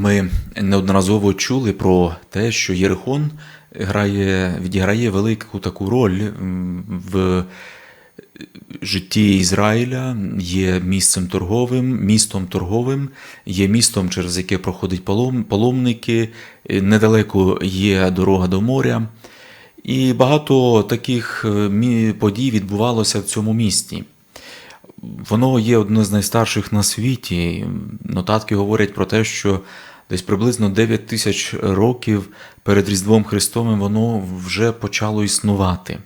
Ми неодноразово чули про те, що Єрихон грає, відіграє велику таку роль в житті Ізраїля, є місцем торговим, містом торговим, є містом, через яке проходять палом- паломники, е, недалеко є дорога до моря. І багато таких е, подій відбувалося в цьому місті. Воно є одне з найстарших на світі. Нотатки говорять про те, що десь приблизно 9 тисяч років перед Різдвом Христовим воно вже почало існувати.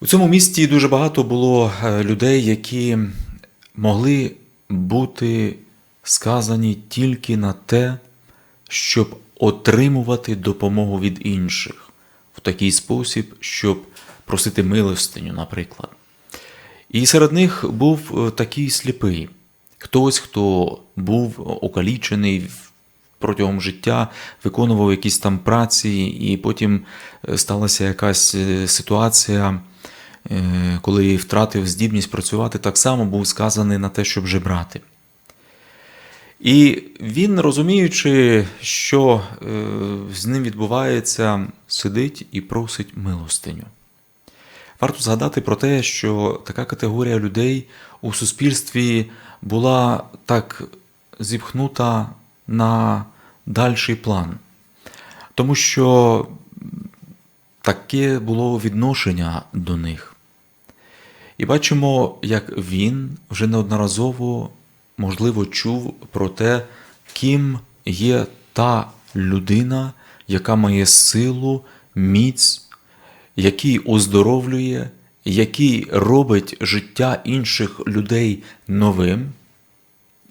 У цьому місті дуже багато було е, людей, які могли бути сказані тільки на те, щоб отримувати допомогу від інших в такий спосіб, щоб просити милостиню, наприклад. І серед них був е, такий сліпий, хтось, хто був окалічений протягом життя, виконував якісь там праці, і потім е, сталася якась е, ситуація, коли втратив здібність працювати, так само був сказаний на те, щоб жебрати. І він, розуміючи, що з ним відбувається, сидить і просить милостиню. Варто згадати про те, що така категорія людей у суспільстві була так зіпхнута на дальший план, тому що таке було відношення до них. І бачимо, як він вже неодноразово, можливо, чув про те, ким є та людина, яка має силу, міць, який оздоровлює, який робить життя інших людей новим,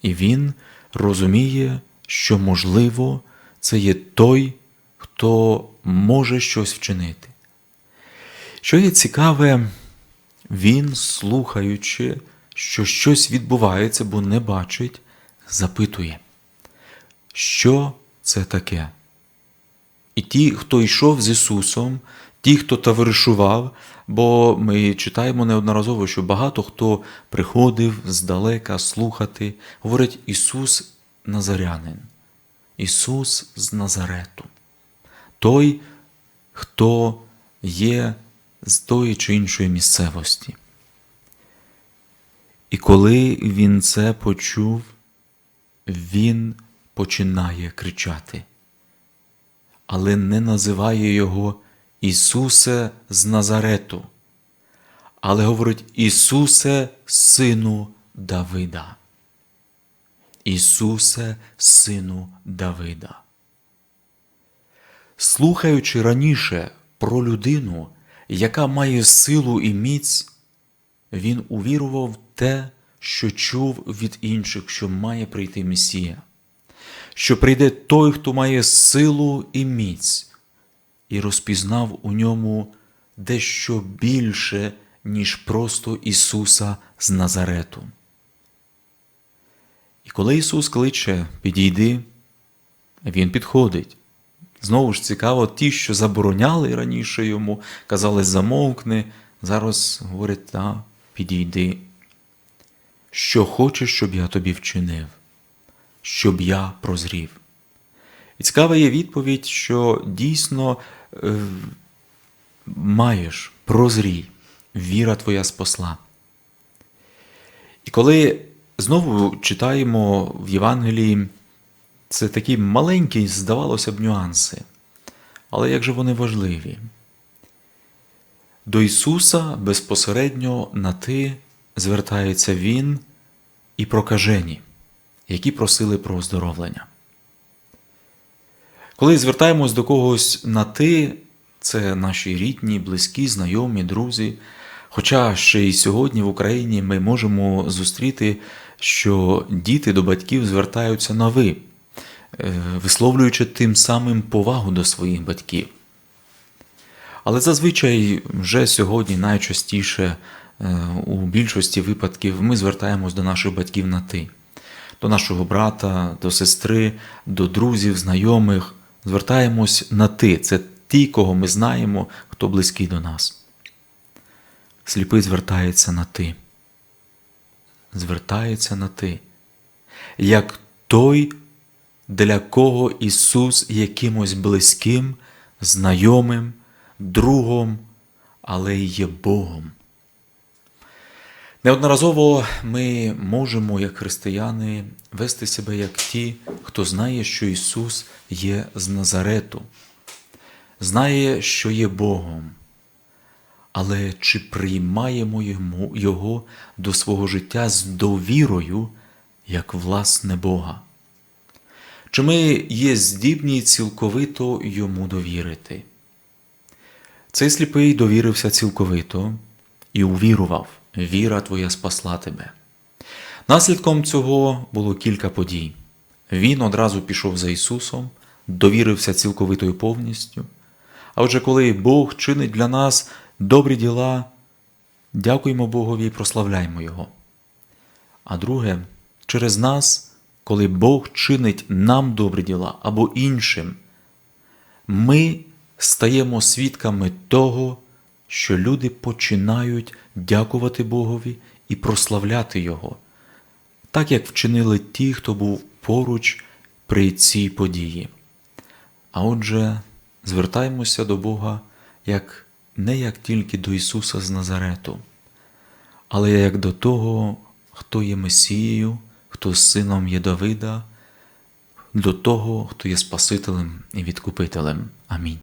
і він розуміє, що, можливо, це є той, хто може щось вчинити. Що є цікаве, він, слухаючи, що щось відбувається, бо не бачить, запитує, що це таке? І ті, хто йшов з Ісусом, ті, хто товаришував, бо ми читаємо неодноразово, що багато хто приходив здалека слухати, говорить Ісус Назарянин, Ісус з Назарету, той, хто є з тої чи іншої місцевості. І коли він це почув, він починає кричати але не називає його Ісусе з Назарету, але говорить Ісусе, Сину Давида. Ісусе, Сину Давида. Слухаючи раніше про людину, яка має силу і міць, він увірував в те, що чув від інших, що має прийти Месія що прийде той, хто має силу і міць, і розпізнав у ньому дещо більше, ніж просто Ісуса з Назарету. І коли Ісус кличе, підійди, Він підходить. Знову ж цікаво, ті, що забороняли раніше йому, казали замовкни, зараз говорять, та, підійди. Що хочеш, щоб я тобі вчинив щоб я прозрів. І цікава є відповідь, що дійсно е, маєш прозрій, віра твоя спасла. І коли знову читаємо в Євангелії, це такі маленькі, здавалося б, нюанси, але як же вони важливі. До Ісуса безпосередньо на ти звертається Він і прокажені які просили про оздоровлення. Коли звертаємось до когось на ти, це наші рідні, близькі, знайомі, друзі. Хоча ще й сьогодні в Україні ми можемо зустріти, що діти до батьків звертаються на ви, е, висловлюючи тим самим повагу до своїх батьків. Але зазвичай вже сьогодні найчастіше е, у більшості випадків ми звертаємось до наших батьків на ти до нашого брата, до сестри, до друзів, знайомих. Звертаємось на ти. Це ті, кого ми знаємо, хто близький до нас. Сліпий звертається на ти. Звертається на ти. Як той, для кого Ісус є кимось близьким, знайомим, другом, але й є Богом. Неодноразово ми можемо, як християни, вести себе як ті, хто знає, що Ісус є з Назарету, знає, що є Богом. Але чи приймаємо Його до свого життя з довірою, як власне Бога? Чи ми є здібні цілковито йому довірити? Цей сліпий довірився цілковито і увірував, віра твоя спасла тебе. Наслідком цього було кілька подій. Він одразу пішов за Ісусом, довірився цілковито і повністю. А отже, коли Бог чинить для нас добрі діла, дякуємо Богові і прославляємо Його. А друге, через нас, коли Бог чинить нам добрі діла або іншим, ми стаємо свідками того, що люди починають дякувати Богові і прославляти Його, так як вчинили ті, хто був поруч при цій події. А отже, звертаємося до Бога як не як тільки до Ісуса з Назарету, але як до того, хто є Месією, хто сином є Давида, до того, хто є Спасителем і Відкупителем. Амінь.